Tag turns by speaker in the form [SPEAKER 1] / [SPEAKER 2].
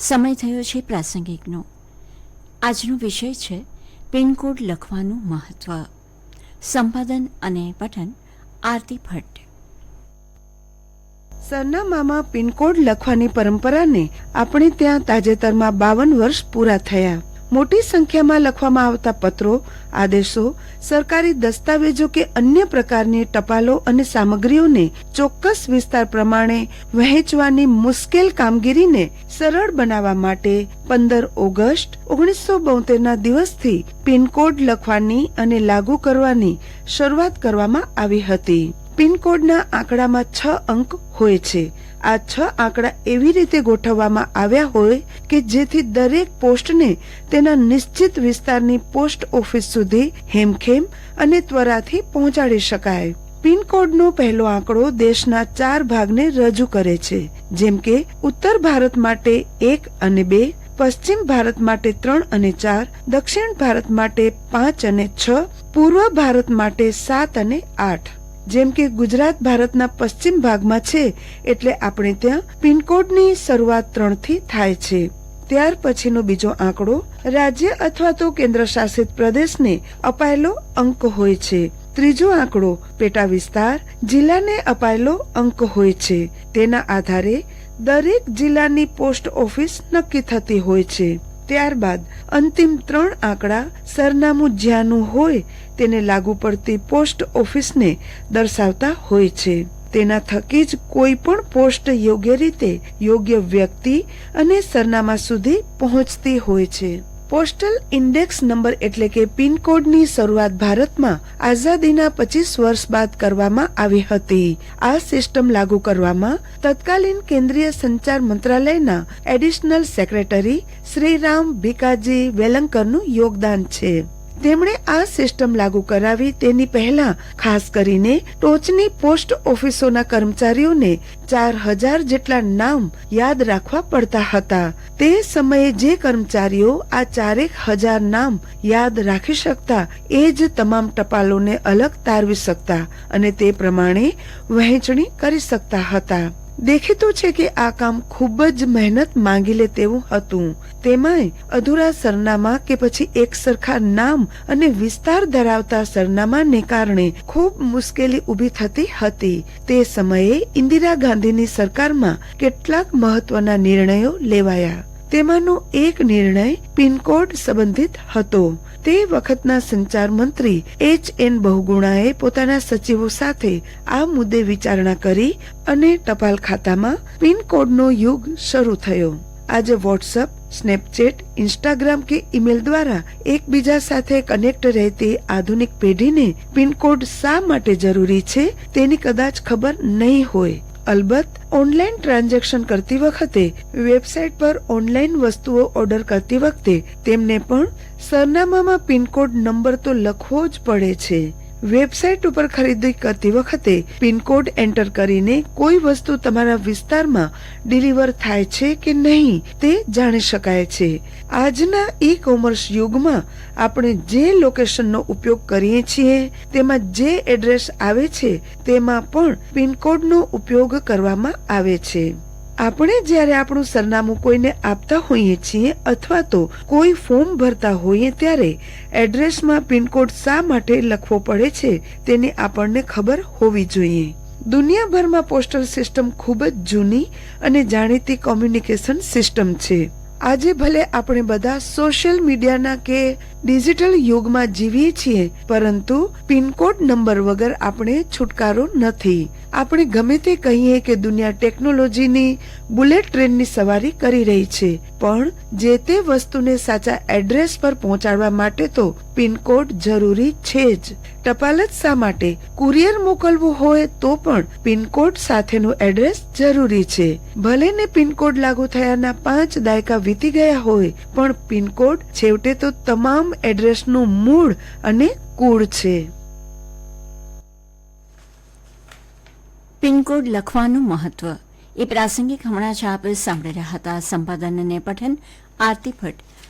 [SPEAKER 1] સમય થયો છે પ્રાસંગિકનો. આજનો વિષય છે પિનકોડ લખવાનું મહત્વ. સંપાદન અને પઠન આરતી ભટ્ટ.
[SPEAKER 2] સરનામામાં પિનકોડ લખવાની પરંપરાને આપણે ત્યાં તાજેતરમાં બાવન વર્ષ પૂરા થયા. મોટી સંખ્યામાં લખવામાં આવતા પત્રો, આદેશો, સરકારી દસ્તાવેજો કે અન્ય પ્રકારની ટપાલો અને સામગ્રીઓને ચોક્કસ વિસ્તાર પ્રમાણે વહેંચવાની મુશ્કેલ કામગીરીને સરળ બનાવવા માટે પંદર ઓગસ્ટ, ઓગણીસો બોતેરના દિવસથી પિનકોડ લખવાની અને લાગુ કરવાની શરૂઆત કરવામાં આવી હતી. પિનકોડના આંકડામાં છ અંક હોય છે. આ છ આંકડા એવી રીતે ગોઠવવામાં આવ્યા હોય કે જેથી દરેક પોસ્ટને તેના નિશ્ચિત વિસ્તારની પોસ્ટ ઓફિસ સુધી હેમખેમ અને ત્વરાથી પહોંચાડી શકાય. પિનકોડનો પહેલો આંકડો દેશના ચાર ભાગને રજૂ કરે છે. જેમ કે, ઉત્તર ભારત માટે એક અને બે, પશ્ચિમ ભારત માટે ત્રણ અને ચાર, દક્ષિણ ભારત માટે પાંચ અને છ, પૂર્વ ભારત માટે સાત અને આઠ. જેમ કે ગુજરાત ભારતના પશ્ચિમ ભાગમાં છે એટલે આપણે ત્યાં પિનકોડની શરૂઆત ત્રણથી થાય છે. ત્યાર પછીનો બીજો આંકડો રાજ્ય અથવા તો કેન્દ્ર શાસિત પ્રદેશને અપાયેલો અંક હોય છે. ત્રીજો આંકડો પેટા વિસ્તાર જિલ્લાને અપાયેલો અંક હોય છે. તેના આધારે દરેક જિલ્લાની પોસ્ટ ઓફિસ નક્કી થતી હોય છે. ત્યારબાદ અંતિમ ત્રણ આંકડા સરનામું જ્યાંનું હોય તેને લાગુ પડતી પોસ્ટ ઓફિસને દર્શાવતા હોય છે. તેના થકી જ કોઈ પણ પોસ્ટ યોગ્ય રીતે યોગ્ય વ્યક્તિ અને સરનામા સુધી પહોંચતી હોય છે. પોસ્ટલ ઇન્ડેક્સ નંબર એટલે કે પિનકોડની શરૂઆત ભારતમાં આઝાદીના પચીસ વર્ષ બાદ કરવામાં આવી હતી. આ સિસ્ટમ લાગુ કરવામાં તત્કાલીન કેન્દ્રીય સંચાર મંત્રાલયના એડિશનલ સેક્રેટરી શ્રીરામ ભીકાજી વેલંકરનું યોગદાન છે. તેમણે આ સિસ્ટમ લાગુ કરાવી તેની પહેલા, ખાસ કરીને ટોચની પોસ્ટ ઓફિસોના કર્મચારીઓને ચાર હજાર જેટલા નામ યાદ રાખવા પડતા હતા. તે સમયે જે કર્મચારીઓ આ ચારેક હજાર નામ યાદ રાખી શકતા, એ જ તમામ ટપાલોને અલગ તારવી શકતા અને તે પ્રમાણે વહેંચણી કરી શકતા હતા. દેખીતું છે કે આ કામ ખૂબ જ મહેનત માંગી લે તેવું હતું. તેમાંય અધૂરા સરનામા કે પછી એક સરખા નામ અને વિસ્તાર ધરાવતા સરનામાને કારણે ખૂબ મુશ્કેલી ઊભી થતી હતી. તે સમયે ઇન્દિરા ગાંધીની સરકારમાં કેટલાક મહત્વના નિર્ણયો લેવાયા. તેમાંનો એક નિર્ણય પિનકોડ સંબંધિત હતો. તે વખતના સંચાર મંત્રી એચ એન બહુગુણાએ પોતાના સચિવો સાથે આ મુદ્દે વિચારણા કરી અને ટપાલ ખાતામાં પિનકોડનો યુગ શરૂ થયો. આજે વોટ્સઅપ, સ્નેપચેટ, ઇન્સ્ટાગ્રામ કે ઈમેલ દ્વારા એકબીજા સાથે કનેક્ટ રહેતી આધુનિક પેઢીને પિનકોડ શા માટે જરૂરી છે તેની કદાચ ખબર નહીં હોય. અલબત્ત ઓનલાઈન ટ્રાન્ઝેક્શન કરતી વખતે વેબસાઇટ પર ઓનલાઈન વસ્તુઓ ઓર્ડર કરતી વખતે તેમને પણ સરનામામાં પિનકોડ નંબર તો લખવો જ પડે છે. વેબસાઇટ ઉપર ખરીદી કરતી વખતે પિનકોડ એન્ટર કરીને કોઈ વસ્તુ તમારા વિસ્તારમાં ડિલિવર થાય છે કે નહીં તે જાણી શકાય છે. આજના ઈ કોમર્સ યુગમાં આપણે જે લોકેશનનો ઉપયોગ કરીએ છીએ, તેમાં જે એડ્રેસ આવે છે, તેમાં પણ પિનકોડનો ઉપયોગ કરવામાં આવે છે. આપણે જ્યારે આપણું સરનામું કોઈને આપતા હોઈએ છીએ અથવા તો કોઈ ફોર્મ ભરતા હોઈએ ત્યારે એડ્રેસમાં પિનકોડ શા માટે લખવો પડે છે તેની આપણને ખબર હોવી જોઈએ. દુનિયાભરમાં પોસ્ટલ સિસ્ટમ ખૂબ જ જૂની અને જાણીતી કોમ્યુનિકેશન સિસ્ટમ છે. આજે ભલે આપણે બધા સોશિયલ મીડિયાના કે ડિજિટલ યુગમાં જીવીએ છીએ, પરંતુ પિનકોડ નંબર વગર આપણે છુટકારો નથી. આપણે ગમે તે કહીએ કે દુનિયા ટેકનોલોજીની બુલેટ ટ્રેનની સવારી કરી રહી છે, પણ જે તે વસ્તુને સાચા એડ્રેસ પર પહોંચાડવા માટે તો પિનકોડ જરૂરી છે જ. ટપાલ માટે? કુરિયર મોકલવું હોય તો પણ પિનકોડ સાથેનું એડ્રેસ જરૂરી છે. ભલે ને પિનકોડ લાગુ થયાના પાંચ દાયકા વીતી ગયા હોય, પણ પિનકોડ છેવટે તો તમામ એડ્રેસનું મૂળ અને કુળ છે.
[SPEAKER 1] પિનકોડ લખવાનું મહત્વ. એ પ્રાસંગિક હમણાં જ આપ સાંભળી રહ્યા હતા સંપાદન અને પઠન આરતી ભટ્ટ.